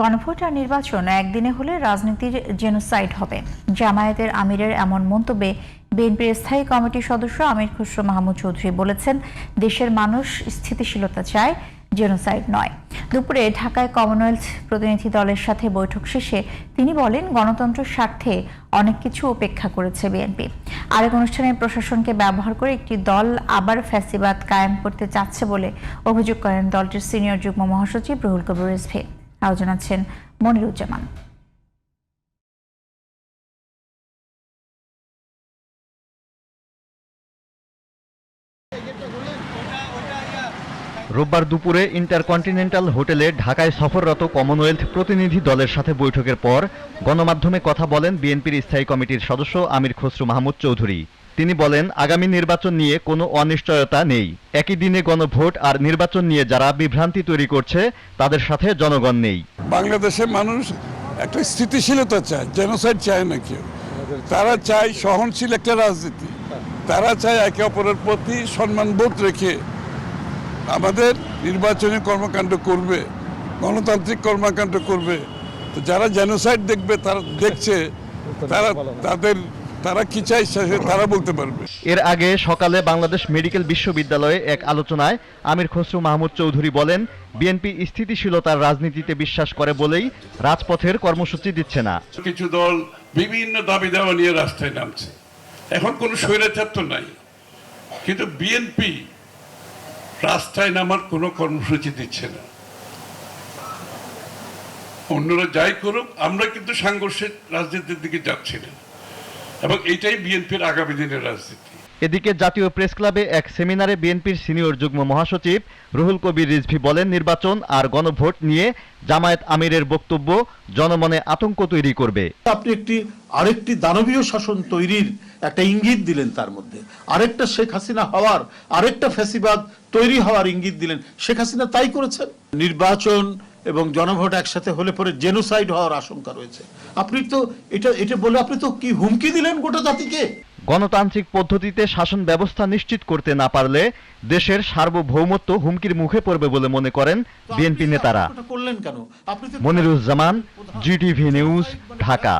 গণভোট আর নির্বাচন একদিনে হলে রাজনীতির জেনোসাইড হবে। জামায়াতের আমিরের এমন মন্তব্যে বিএনপির স্থায়ী কমিটির সদস্য আমির খুসরো মাহমুদ চৌধুরী বলেছেন, দেশের মানুষ স্থিতিশীলতা চায়, জেনোসাইড নয়। দুপুরে ঢাকায় কমনওয়েলথ প্রতিনিধি দলের সাথে বৈঠক শেষে তিনি বলেন গণতন্ত্রের স্বার্থে অনেক কিছু উপেক্ষা করেছে বিএনপি। আরেক অনুষ্ঠানে প্রশাসনকে ব্যবহার করে একটি দল আবার ফ্যাসিবাদ কায়েম করতে চাচ্ছে বলে অভিযোগ করেন দলটির সিনিয়র যুগ্ম মহাসচিব রুহুল কবির রিজভী। আরও জানাচ্ছেন মনিরুজ্জামান। রোববার দুপুরে ইন্টারকন্টিনেন্টাল হোটেলে ঢাকায় সফররত কমনওয়েলথ প্রতিনিধি দলের সাথে বৈঠকের পর গণমাধ্যমে কথা বলেন বিএনপির স্থায়ী কমিটির সদস্য আমির খসরু মাহমুদ চৌধুরী। তিনি বলেন, আগামী নির্বাচন নিয়ে কোনো অনিশ্চয়তা নেই। একই দিনে গণভোট আর নির্বাচন নিয়ে যারা বিভ্রান্তি তৈরি করছে, তাদের সাথে জনগণ নেই। বাংলাদেশের মানুষ একটা স্থিতিশীলতা চায় জেনোসাইড চায় না কেউ। তারা চায় সহনশীল একটা রাজনীতি। তারা চায় একে অপরের প্রতি সম্মানবোধ রেখে আমাদের নির্বাচনী কর্মকাণ্ড করবে, গণতান্ত্রিক কর্মকাণ্ড করবে। তো যারা জেনোসাইড দেখবে, তারা দেখছে, তারা তাদের তারা কি চাই তারা বলতে পারবে। এর আগে সকালে বাংলাদেশ মেডিকেল বিশ্ববিদ্যালয়ে এক আলোচনায় আমির খসরু মাহমুদ চৌধুরী বলেন বিএনপি স্থিতিশীলতার রাজনীতিতে বিশ্বাস করে বলেই রাজপথের কর্মসূচি দিচ্ছে না। কিছু দল বিভিন্ন দাবি দেওয়া নিয়ে রাস্তায় নামছে। এখন কোনো স্বৈরাচার তো নাই। কিন্তু বিএনপি রাস্তায় নামার কোনো কর্মসূচি দিচ্ছে না। অন্যরা যাই করুক আমরা কিন্তু সাংঘর্ষিক রাজনীতির দিকে যাচ্ছি না। এবং এটাই বিএনপির আগামী দিনের রাজনীতি। এদিকে জাতীয় প্রেস ক্লাবে এক সেমিনারে বিএনপির সিনিয়র যুগ্ম মহাসচিব রুহুল কবির রিজভী বলেন নির্বাচন আর গণভোট নিয়ে জামায়াত আমিরের বক্তব্য জনমনে আতঙ্ক তৈরি করবে। আপনি একটি আরেকটি দানবীয় শাসন তৈরির একটা ইঙ্গিত দিলেন তার মধ্যে। আরেকটা শেখ হাসিনা হওয়ার আরেকটা ফ্যাসিবাদ তৈরি হওয়ার ইঙ্গিত দিলেন। শেখ হাসিনা তাই করেছেন। নির্বাচন এবং জনভোট একসাথে হলে পরে জেনোসাইড হওয়ার আশঙ্কা রয়েছে। আপনি তো এটা এটা বলে আপনি তো কি হুমকি দিলেন গোটা জাতিকে? গণতান্ত্রিক পদ্ধতিতে শাসন ব্যবস্থা নিশ্চিত করতে না পারলে দেশের সার্বভৌমত্ব হুমকির মুখে পড়বে বলে মনে করেন বিএনপি নেতারা। Moniruzzaman GTV news Dhaka.